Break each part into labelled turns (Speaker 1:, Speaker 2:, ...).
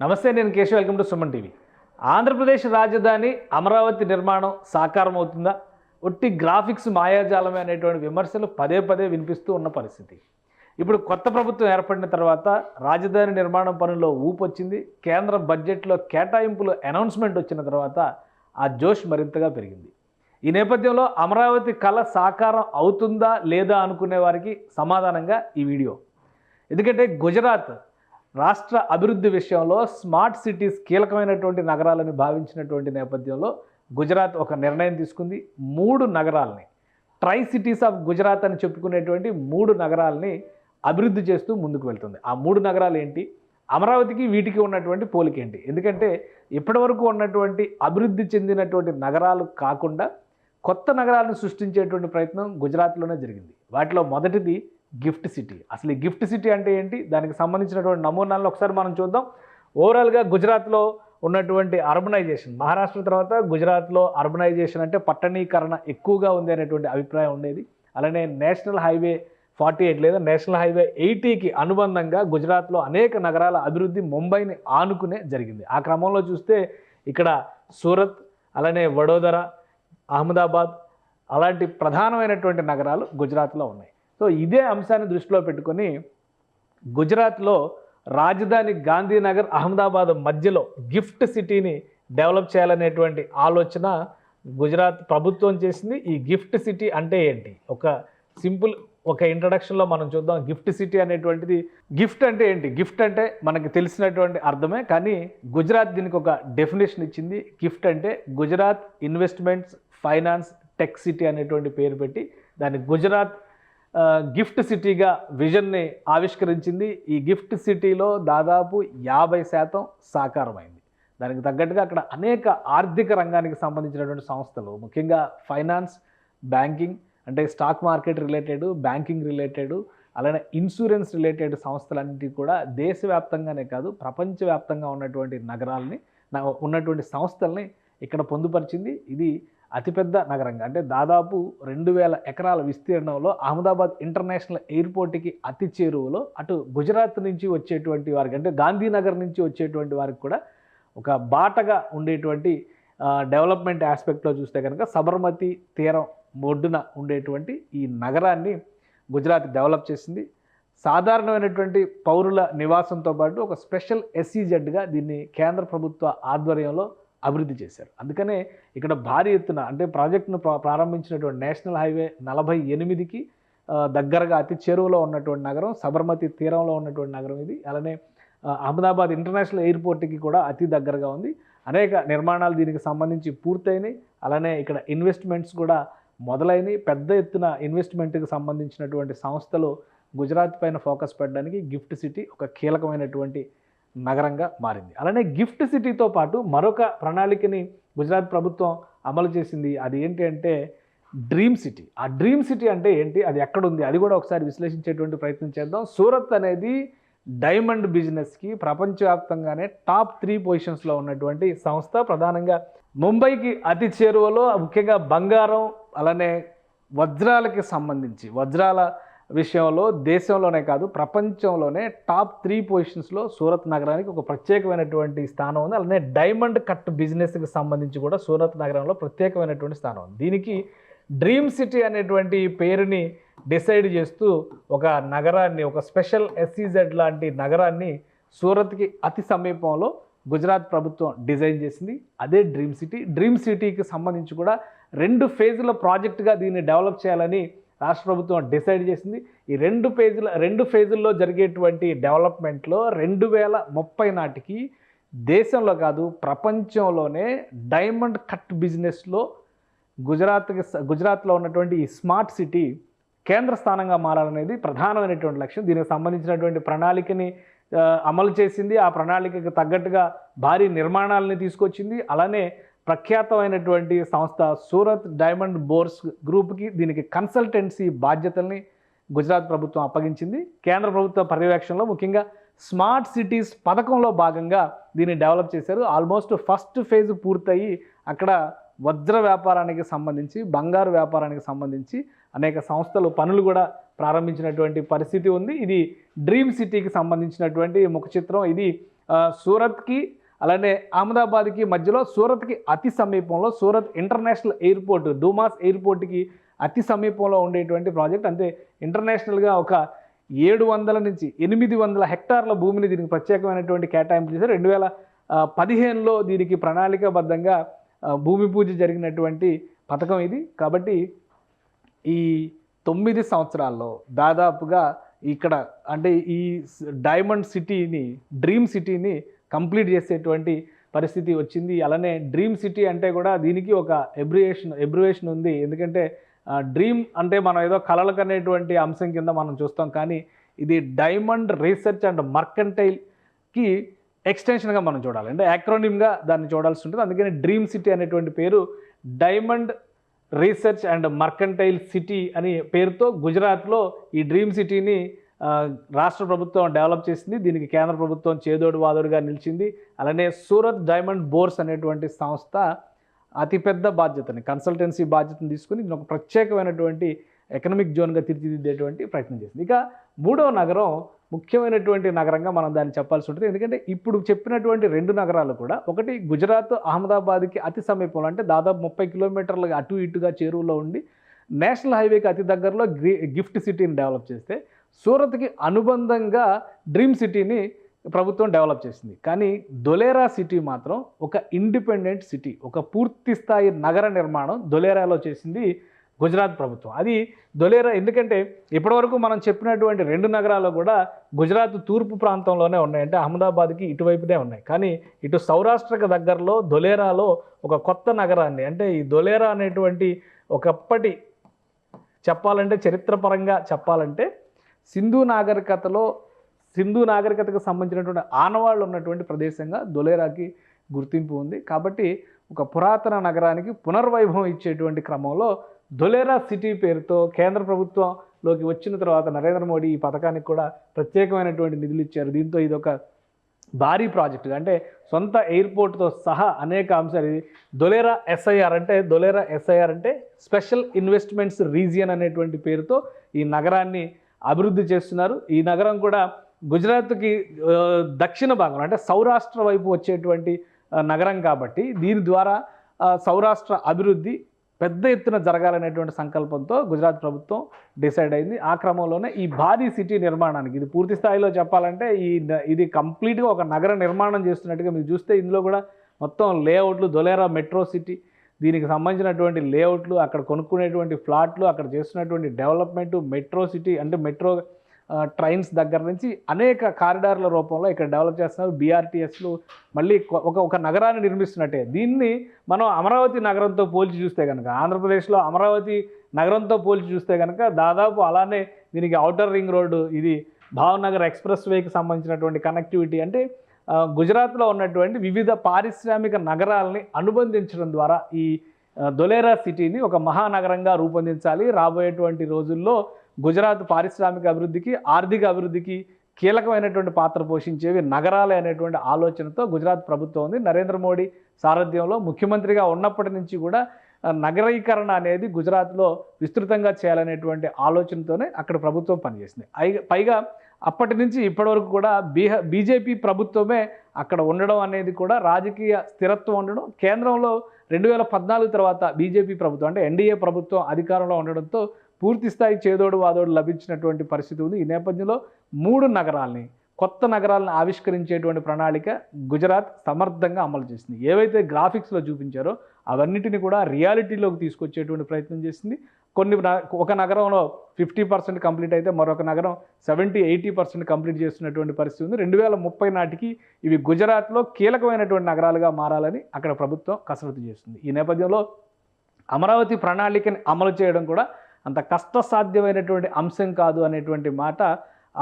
Speaker 1: నమస్తే నేను Keshav. Welcome to Suman TV. Andhra Pradesh రాజధాని అమరావతి నిర్మాణం సాకారం అవుతుందా ఒట్టి గ్రాఫిక్స్ మాయాజాలమే అనేటువంటి విమర్శలు పదే పదే వినిపిస్తూ ఉన్న పరిస్థితి. ఇప్పుడు కొత్త ప్రభుత్వం ఏర్పడిన తర్వాత రాజధాని నిర్మాణం పనుల్లో ఊపు వచ్చింది కేంద్ర బడ్జెట్లో కేటాయింపులు అనౌన్స్మెంట్ వచ్చిన తర్వాత ఆ జోష్ మరింతగా పెరిగింది. ఈ నేపథ్యంలో అమరావతి కళ సాకారం అవుతుందా లేదా అనుకునే వారికి సమాధానంగా ఈ వీడియో. ఎందుకంటే గుజరాత్ రాష్ట్ర అభివృద్ధి విషయంలో స్మార్ట్ సిటీస్ కీలకమైనటువంటి నగరాలని భావించినటువంటి నేపథ్యంలో గుజరాత్ ఒక నిర్ణయం తీసుకుంది. మూడు నగరాలని ట్రై సిటీస్ ఆఫ్ గుజరాత్ అని చెప్పుకునేటువంటి మూడు నగరాలని అభివృద్ధి చేస్తూ ముందుకు వెళ్తుంది. ఆ మూడు నగరాలు ఏంటి? అమరావతికి వీటికి ఉన్నటువంటి పోలిక ఏంటి? ఎందుకంటే ఇప్పటివరకు ఉన్నటువంటి అభివృద్ధి చెందినటువంటి నగరాలు కాకుండా కొత్త నగరాలను సృష్టించేటువంటి ప్రయత్నం గుజరాత్లోనే జరిగింది. వాటిలో మొదటిది గిఫ్ట్ సిటీ. అసలు ఈ గిఫ్ట్ సిటీ అంటే ఏంటి? దానికి సంబంధించినటువంటి నమూనాలను ఒకసారి మనం చూద్దాం. ఓవరాల్గా గుజరాత్లో ఉన్నటువంటి అర్బనైజేషన్ మహారాష్ట్ర తర్వాత గుజరాత్లో అర్బనైజేషన్ అంటే పట్టణీకరణ ఎక్కువగా ఉంది అనేటువంటి అభిప్రాయం ఉండేది. అలానే నేషనల్ హైవే ఫార్టీ ఎయిట్ లేదా నేషనల్ హైవే ఎయిటీకి అనుబంధంగా గుజరాత్లో అనేక నగరాల అభివృద్ధి ముంబైని ఆనుకునే జరిగింది. ఆ క్రమంలో చూస్తే ఇక్కడ సూరత్ అలానే వడోదర అహ్మదాబాద్ అలాంటి ప్రధానమైనటువంటి నగరాలు గుజరాత్లో ఉన్నాయి. సో ఇదే అంశాన్ని దృష్టిలో పెట్టుకొని గుజరాత్లో రాజధాని గాంధీనగర్ అహ్మదాబాద్ మధ్యలో గిఫ్ట్ సిటీని డెవలప్ చేయాలనేటువంటి ఆలోచన గుజరాత్ ప్రభుత్వం చేసింది. ఈ గిఫ్ట్ సిటీ అంటే ఏంటి? ఒక సింపుల్ ఒక ఇంట్రడక్షన్లో మనం చూద్దాం. గిఫ్ట్ సిటీ అనేటువంటిది గిఫ్ట్ అంటే ఏంటి? గిఫ్ట్ అంటే మనకి తెలిసినటువంటి అర్థమే కానీ గుజరాత్ దీనికి ఒక డెఫినేషన్ ఇచ్చింది. గిఫ్ట్ అంటే Gujarat investments finance tech city అనేటువంటి పేరు పెట్టి దాన్ని గుజరాత్ గిఫ్ట్ సిటీగా విజన్ని ఆవిష్కరించింది. ఈ గిఫ్ట్ సిటీలో దాదాపు యాభై శాతం సాకారమైంది. దానికి తగ్గట్టుగా అక్కడ అనేక ఆర్థిక రంగానికి సంబంధించినటువంటి సంస్థలు ముఖ్యంగా ఫైనాన్స్ బ్యాంకింగ్ అంటే stock market related banking related అలానే ఇన్సూరెన్స్ రిలేటెడ్ సంస్థలన్నిటి కూడా దేశవ్యాప్తంగానే కాదు ప్రపంచవ్యాప్తంగా ఉన్నటువంటి నగరాలని ఉన్నటువంటి సంస్థల్ని ఇక్కడ పొందుపరిచింది. ఇది అతిపెద్ద నగరంగా. అంటే దాదాపు రెండు వేల ఎకరాల విస్తీర్ణంలో అహ్మదాబాద్ ఇంటర్నేషనల్ ఎయిర్పోర్ట్కి అతి చేరువలో అటు గుజరాత్ నుంచి వచ్చేటువంటి వారికి అంటే గాంధీనగర్ నుంచి వచ్చేటువంటి వారికి కూడా ఒక బాటగా ఉండేటువంటి డెవలప్మెంట్ ఆస్పెక్ట్లో చూస్తే కనుక సబర్మతి తీరం ఒడ్డున ఉండేటువంటి ఈ నగరాన్ని గుజరాత్ డెవలప్ చేసింది. సాధారణమైనటువంటి పౌరుల నివాసంతో పాటు ఒక స్పెషల్ ఎస్సీజెడ్గా దీన్ని కేంద్ర ప్రభుత్వ ఆధ్వర్యంలో అభివృద్ధి చేశారు. అందుకనే ఇక్కడ భారీ ఎత్తున అంటే ప్రాజెక్టును ప్రారంభించినటువంటి నేషనల్ హైవే నలభై ఎనిమిదికి దగ్గరగా అతి చేరువలో ఉన్నటువంటి నగరం సబర్మతి తీరంలో ఉన్నటువంటి నగరం ఇది. అలానే అహ్మదాబాద్ ఇంటర్నేషనల్ ఎయిర్పోర్ట్కి కూడా అతి దగ్గరగా ఉంది. అనేక నిర్మాణాలు దీనికి సంబంధించి పూర్తయినాయి. అలానే ఇక్కడ ఇన్వెస్ట్మెంట్స్ కూడా మొదలైనవి పెద్ద ఎత్తున ఇన్వెస్ట్మెంట్కి సంబంధించినటువంటి సంస్థలు గుజరాత్ పైన ఫోకస్ పెట్టడానికి గిఫ్ట్ సిటీ ఒక కీలకమైనటువంటి నగరంగా మారింది. అలానే గిఫ్ట్ సిటీతో పాటు మరొక ప్రణాళికని గుజరాత్ ప్రభుత్వం అమలు చేసింది. అది ఏంటి అంటే డ్రీమ్ సిటీ. ఆ డ్రీమ్ సిటీ అంటే ఏంటి? అది ఎక్కడుంది? అది కూడా ఒకసారి విశ్లేషించేటువంటి ప్రయత్నం చేద్దాం. సూరత్ అనేది డైమండ్ బిజినెస్కి ప్రపంచవ్యాప్తంగానే టాప్ త్రీ పొజిషన్స్లో ఉన్నటువంటి సంస్థ. ప్రధానంగా ముంబైకి అతి చేరువలో ముఖ్యంగా బంగారం అలానే వజ్రాలకి సంబంధించి వజ్రాల విషయంలో దేశంలోనే కాదు ప్రపంచంలోనే టాప్ త్రీ పొజిషన్స్లో సూరత్ నగరానికి ఒక ప్రత్యేకమైనటువంటి స్థానం ఉంది. అలానే డైమండ్ కట్ బిజినెస్కి సంబంధించి కూడా సూరత్ నగరంలో ప్రత్యేకమైనటువంటి స్థానం ఉంది. దీనికి డ్రీమ్ సిటీ అనేటువంటి పేరుని డిసైడ్ చేస్తూ ఒక నగరాన్ని ఒక స్పెషల్ ఎస్సీజెడ్ లాంటి నగరాన్ని సూరత్కి అతి సమీపంలో గుజరాత్ ప్రభుత్వం డిజైన్ చేసింది. అదే డ్రీమ్ సిటీ. డ్రీమ్ సిటీకి సంబంధించి కూడా రెండు ఫేజుల ప్రాజెక్టుగా దీన్ని డెవలప్ చేయాలని రాష్ట్ర ప్రభుత్వం డిసైడ్ చేసింది. ఈ రెండు పేజీల రెండు ఫేజుల్లో జరిగేటువంటి డెవలప్మెంట్లో రెండు వేల ముప్పై నాటికి దేశంలో కాదు ప్రపంచంలోనే డైమండ్ కట్ బిజినెస్లో గుజరాత్కి గుజరాత్లో ఉన్నటువంటి ఈ స్మార్ట్ సిటీ కేంద్ర స్థానంగా మారాలనేది ప్రధానమైనటువంటి లక్ష్యం. దీనికి సంబంధించినటువంటి ప్రణాళికని అమలు చేసింది. ఆ ప్రణాళికకు తగ్గట్టుగా భారీ నిర్మాణాలని తీసుకొచ్చింది. అలానే ప్రఖ్యాతమైనటువంటి సంస్థ సూరత్ డైమండ్ బోర్స్ గ్రూప్కి దీనికి కన్సల్టెన్సీ బాధ్యతల్ని గుజరాత్ ప్రభుత్వం అప్పగించింది. కేంద్ర ప్రభుత్వ పర్యవేక్షణలో ముఖ్యంగా స్మార్ట్ సిటీస్ పథకంలో భాగంగా దీన్ని డెవలప్ చేశారు. ఆల్మోస్ట్ ఫస్ట్ ఫేజ్ పూర్తయి అక్కడ వజ్ర వ్యాపారానికి సంబంధించి బంగారు వ్యాపారానికి సంబంధించి అనేక సంస్థలు పనులు కూడా ప్రారంభించినటువంటి పరిస్థితి ఉంది. ఇది డ్రీమ్ సిటీకి సంబంధించినటువంటి ముఖ చిత్రం. ఇది సూరత్కి అలానే అహ్మదాబాద్కి మధ్యలో సూరత్కి అతి సమీపంలో సూరత్ ఇంటర్నేషనల్ ఎయిర్పోర్ట్ డూమాస్ ఎయిర్పోర్ట్కి అతి సమీపంలో ఉండేటువంటి ప్రాజెక్ట్. అంతే ఇంటర్నేషనల్గా ఒక ఏడు వందల నుంచి ఎనిమిది వందల హెక్టార్ల భూమిని దీనికి ప్రత్యేకమైనటువంటి కేటాయింపు చేశారు. రెండు వేల పదిహేనులో దీనికి ప్రణాళికాబద్ధంగా భూమి పూజ జరిగినటువంటి పథకం ఇది. కాబట్టి ఈ తొమ్మిది సంవత్సరాల్లో దాదాపుగా ఇక్కడ అంటే ఈ డైమండ్ సిటీని డ్రీమ్ సిటీని కంప్లీట్ చేసేటువంటి పరిస్థితి వచ్చింది. అలానే డ్రీమ్ సిటీ అంటే కూడా దీనికి ఒక ఎబ్రియేషన్ ఎబ్రివేషన్ ఉంది. ఎందుకంటే డ్రీమ్ అంటే మనం ఏదో కలలకు అనేటువంటి అంశం కింద మనం చూస్తాం. కానీ ఇది డైమండ్ రీసెర్చ్ అండ్ మర్కంటైల్కి ఎక్స్టెన్షన్గా మనం చూడాలి. అంటే యాక్రోనిమ్గా దాన్ని చూడాల్సి ఉంటుంది. అందుకని డ్రీమ్ సిటీ అనేటువంటి పేరు diamond research and mercantile city అని పేరుతో గుజరాత్లో ఈ డ్రీమ్ సిటీని రాష్ట్ర ప్రభుత్వం డెవలప్ చేసింది దీనికి కేంద్ర ప్రభుత్వం చేదోడు వాదోడుగా నిలిచింది. అలానే సూరత్ డైమండ్ బోర్స్ అనేటువంటి సంస్థ అతిపెద్ద బాధ్యతని కన్సల్టెన్సీ బాధ్యతను తీసుకుని ఒక ప్రత్యేకమైనటువంటి ఎకనమిక్ జోన్గా తీర్చిదిద్దేటువంటి ప్రయత్నం చేసింది. ఇక మూడవ నగరం ముఖ్యమైనటువంటి నగరంగా మనం దాన్ని చెప్పాల్సి ఉంటుంది. ఎందుకంటే ఇప్పుడు చెప్పినటువంటి రెండు నగరాలు కూడా ఒకటి గుజరాత్ అహ్మదాబాద్కి అతి సమీపంలో అంటే దాదాపు ముప్పై కిలోమీటర్లు అటు ఇటుగా చేరువలో ఉండి నేషనల్ హైవేకి అతి దగ్గరలో గిఫ్ట్ సిటీని డెవలప్ చేస్తే సూరత్కి అనుబంధంగా డ్రీమ్ సిటీని ప్రభుత్వం డెవలప్ చేసింది. కానీ దొలేరా సిటీ మాత్రం ఒక ఇండిపెండెంట్ సిటీ ఒక పూర్తి స్థాయి నగర నిర్మాణం దొలేరాలో చేసింది గుజరాత్ ప్రభుత్వం. అది దొలేరా ఎందుకంటే ఇప్పటివరకు మనం చెప్పినటువంటి రెండు నగరాలు కూడా గుజరాత్ తూర్పు ప్రాంతంలోనే ఉన్నాయి. అంటే అహ్మదాబాద్కి ఇటువైపునే ఉన్నాయి. కానీ ఇటు సౌరాష్ట్రకు దగ్గరలో దొలేరాలో ఒక కొత్త నగరాన్ని అంటే ఈ దొలేరా అనేటువంటి ఒకప్పటి చెప్పాలంటే చరిత్రపరంగా చెప్పాలంటే సింధు నాగరికతలో సింధు నాగరికతకు సంబంధించినటువంటి ఆనవాళ్ళు ఉన్నటువంటి ప్రదేశంగా దొలేరాకి గుర్తింపు ఉంది. కాబట్టి ఒక పురాతన నగరానికి పునర్వైభవం ఇచ్చేటువంటి క్రమంలో దొలేరా సిటీ పేరుతో కేంద్ర ప్రభుత్వంలోకి వచ్చిన తర్వాత నరేంద్ర మోడీ ఈ పథకానికి కూడా ప్రత్యేకమైనటువంటి నిధులు ఇచ్చారు. దీంతో ఇది ఒక భారీ ప్రాజెక్టు. అంటే సొంత ఎయిర్పోర్ట్తో సహా అనేక అంశాలు. ఇది దొలేరా ఎస్ఐఆర్ అంటే దొలేరా ఎస్ఐఆర్ అంటే స్పెషల్ ఇన్వెస్ట్మెంట్స్ రీజియన్ అనేటువంటి పేరుతో ఈ నగరాన్ని అభివృద్ధి చేస్తున్నారు. ఈ నగరం కూడా గుజరాత్కి దక్షిణ భాగం అంటే సౌరాష్ట్ర వైపు వచ్చేటువంటి నగరం కాబట్టి దీని ద్వారా సౌరాష్ట్ర అభివృద్ధి పెద్ద ఎత్తున జరగాలనేటువంటి సంకల్పంతో గుజరాత్ ప్రభుత్వం డిసైడ్ అయింది. ఆ క్రమంలోనే ఈ భారీ సిటీ నిర్మాణానికి ఇది పూర్తి స్థాయిలో చెప్పాలంటే ఈ ఇది కంప్లీట్గా ఒక నగర నిర్మాణం చేస్తున్నట్టుగా మీరు చూస్తే ఇందులో కూడా మొత్తం లేఅవుట్లు దొలేరా మెట్రో సిటీ దీనికి సంబంధించినటువంటి లేఅవుట్లు అక్కడ కొనుక్కునేటువంటి ఫ్లాట్లు అక్కడ చేస్తున్నటువంటి డెవలప్మెంట్ మెట్రో సిటీ అంటే మెట్రో ట్రైన్స్ దగ్గర నుంచి అనేక కారిడార్ల రూపంలో ఇక్కడ డెవలప్ చేస్తున్నారు. బీఆర్టీఎస్లు మళ్ళీ ఒక ఒక నగరాన్ని నిర్మిస్తున్నట్టే. దీన్ని మనం అమరావతి నగరంతో పోల్చి చూస్తే కనుక ఆంధ్రప్రదేశ్లో అమరావతి నగరంతో పోల్చి చూస్తే కనుక దాదాపు అలానే దీనికి ఔటర్ రింగ్ రోడ్డు ఇది భావనగర్ ఎక్స్ప్రెస్ వేకి సంబంధించినటువంటి కనెక్టివిటీ అంటే గుజరాత్లో ఉన్నటువంటి వివిధ పారిశ్రామిక నగరాలని అనుబంధించడం ద్వారా ఈ దొలేరా సిటీని ఒక మహానగరంగా రూపొందించాలి. రాబోయేటువంటి రోజుల్లో గుజరాత్ పారిశ్రామిక అభివృద్ధికి ఆర్థిక అభివృద్ధికి కీలకమైనటువంటి పాత్ర పోషించేవి నగరాలే అనేటువంటి ఆలోచనతో గుజరాత్ ప్రభుత్వం ఉంది. నరేంద్ర మోడీ సారథ్యంలో ముఖ్యమంత్రిగా ఉన్నప్పటి నుంచి కూడా నగరీకరణ అనేది గుజరాత్లో విస్తృతంగా చేయాలనేటువంటి ఆలోచనతోనే అక్కడ ప్రభుత్వం పనిచేసింది. పైగా అప్పటి నుంచి ఇప్పటి వరకు కూడా బీహ బీజేపీ ప్రభుత్వమే అక్కడ ఉండడం అనేది కూడా రాజకీయ స్థిరత్వం ఉండడం. కేంద్రంలో రెండు వేల పద్నాలుగు తర్వాత బీజేపీ ప్రభుత్వం అంటే ఎన్డీఏ ప్రభుత్వం అధికారంలో ఉండడంతో పూర్తి స్థాయి చేదోడు వాదోడు లభించినటువంటి పరిస్థితి ఉంది. ఈ నేపథ్యంలో మూడు నగరాల్ని కొత్త నగరాలను ఆవిష్కరించేటువంటి ప్రణాళిక గుజరాత్ సమర్థంగా అమలు చేసింది. ఏవైతే గ్రాఫిక్స్లో చూపించారో అవన్నిటిని కూడా రియాలిటీలోకి తీసుకొచ్చేటువంటి ప్రయత్నం చేసింది. కొన్ని ఒక నగరంలో ఫిఫ్టీ పర్సెంట్ కంప్లీట్ అయితే మరొక నగరం సెవెంటీ ఎయిటీ పర్సెంట్ కంప్లీట్ చేస్తున్నటువంటి పరిస్థితి ఉంది. రెండు వేల ముప్పై నాటికి ఇవి గుజరాత్లో కీలకమైనటువంటి నగరాలుగా మారాలని అక్కడ ప్రభుత్వం కసరత్తు చేస్తుంది. ఈ నేపథ్యంలో అమరావతి ప్రణాళికని అమలు చేయడం కూడా అంత కష్టసాధ్యమైనటువంటి అంశం కాదు అనేటువంటి మాట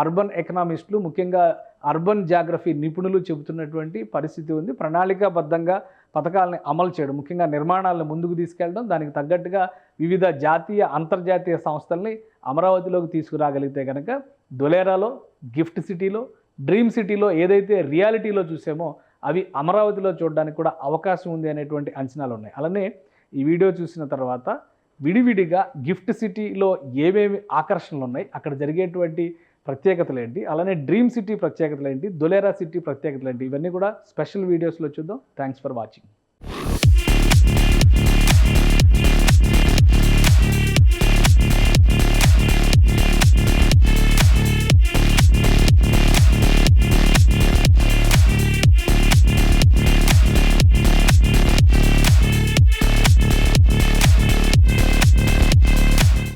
Speaker 1: అర్బన్ ఎకనామిస్టులు ముఖ్యంగా అర్బన్ జాగ్రఫీ నిపుణులు చెబుతున్నటువంటి పరిస్థితి ఉంది. ప్రణాళికాబద్ధంగా పథకాలని అమలు చేయడం ముఖ్యంగా నిర్మాణాలను ముందుకు తీసుకెళ్ళడం దానికి తగ్గట్టుగా వివిధ జాతీయ అంతర్జాతీయ సంస్థల్ని అమరావతిలోకి తీసుకురాగలిగితే కనుక దొలేరాలో గిఫ్ట్ సిటీలో డ్రీమ్ సిటీలో ఏదైతే రియాలిటీలో చూసామో అవి అమరావతిలో చూడడానికి కూడా అవకాశం ఉంది అనేటువంటి అంచనాలు ఉన్నాయి. అలానే ఈ వీడియో చూసిన తర్వాత విడివిడిగా గిఫ్ట్ సిటీలో ఏమేమి ఆకర్షణలు ఉన్నాయి అక్కడ జరిగేటువంటి ప్రత్యేకతలు ఏంటి అలానే డ్రీమ్ సిటీ ప్రత్యేకతలు ఏంటి దొలేరా సిటీ ప్రత్యేకతలు ఏంటి ఇవన్నీ కూడా స్పెషల్ వీడియోస్లో చూద్దాం. Thanks for watching.